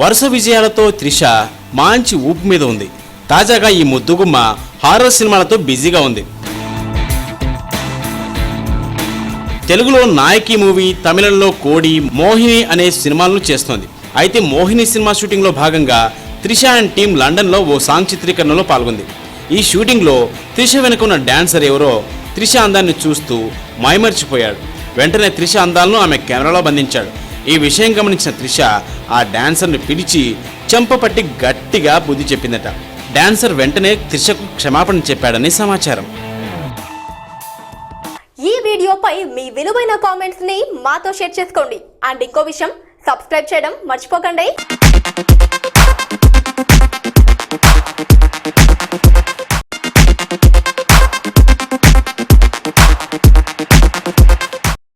వరుస విజయాలతో త్రిష మంచి ఊపు మీద ఉంది. తాజాగా ఈ ముద్దుగుమ్మ హారర్ సినిమాలతో బిజీగా ఉంది. తెలుగులో నాయకి మూవీ తమిళంలో కోడి మోహిని అనే సినిమాలను చేస్తోంది. అయితే మోహిని సినిమా షూటింగ్లో భాగంగా త్రిష అండ్ టీం లండన్లో ఓ సాంగ్ చిత్రీకరణలో పాల్గొంది. ఈ షూటింగ్లో త్రిష వెనుక ఉన్న డాన్సర్ ఎవరో త్రిష అందాన్ని చూస్తూ మైమర్చిపోయాడు. వెంటనే త్రిష అందాలను ఆమె కెమెరాలో బంధించాడు. ఈ విషయం గమనించిన త్రిష ఆ డాన్సర్ను పిలిచి చెంపపట్టి గట్టిగా బుద్ధి చెప్పిందట. డాన్సర్ వెంటనే త్రిషకు క్షమాపణ చెప్పాడని సమాచారం. ఈ వీడియోపై మీ విలువైన కామెంట్స్ని మాతో షేర్ చేసుకోండి. అండ్ ఇంకో విషయం సబ్స్క్రైబ్ చేయడం మర్చిపోకండి.